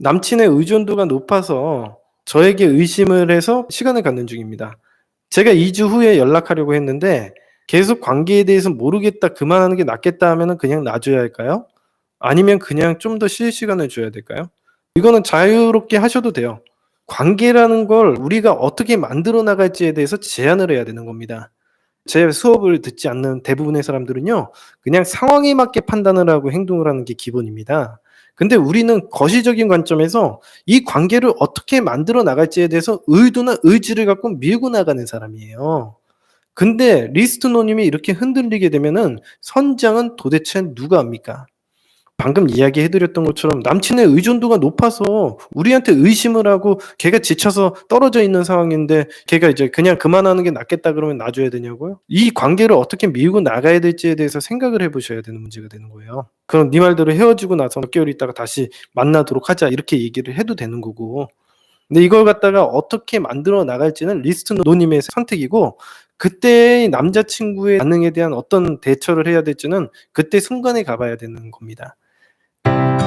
남친의 의존도가 높아서 저에게 의심을 해서 시간을 갖는 중입니다. 제가 2주 후에 연락하려고 했는데 계속 관계에 대해서 모르겠다 그만하는 게 낫겠다 하면은 그냥 놔줘야 할까요? 아니면 그냥 좀 더 쉴 시간을 줘야 될까요? 이거는 자유롭게 하셔도 돼요. 관계라는 걸 우리가 어떻게 만들어 나갈지에 대해서 제안을 해야 되는 겁니다. 제 수업을 듣지 않는 대부분의 사람들은요. 그냥 상황에 맞게 판단을 하고 행동을 하는 게 기본입니다. 근데 우리는 거시적인 관점에서 이 관계를 어떻게 만들어 나갈지에 대해서 의도나 의지를 갖고 밀고 나가는 사람이에요. 근데 리스트노님이 이렇게 흔들리게 되면은 선장은 도대체 누가 합니까? 방금 이야기해 드렸던 것처럼 남친의 의존도가 높아서 우리한테 의심을 하고 걔가 지쳐서 떨어져 있는 상황인데 걔가 이제 그냥 그만하는 게 낫겠다 그러면 놔줘야 되냐고요? 이 관계를 어떻게 밀고 나가야 될지에 대해서 생각을 해 보셔야 되는 문제가 되는 거예요. 그럼 네 말대로 헤어지고 나서 몇 개월 있다가 다시 만나도록 하자 이렇게 얘기를 해도 되는 거고. 근데 이걸 갖다가 어떻게 만들어 나갈지는 리스트 노님의 선택이고 그때의 남자친구의 반응에 대한 어떤 대처를 해야 될지는 그때 순간에 가봐야 되는 겁니다. you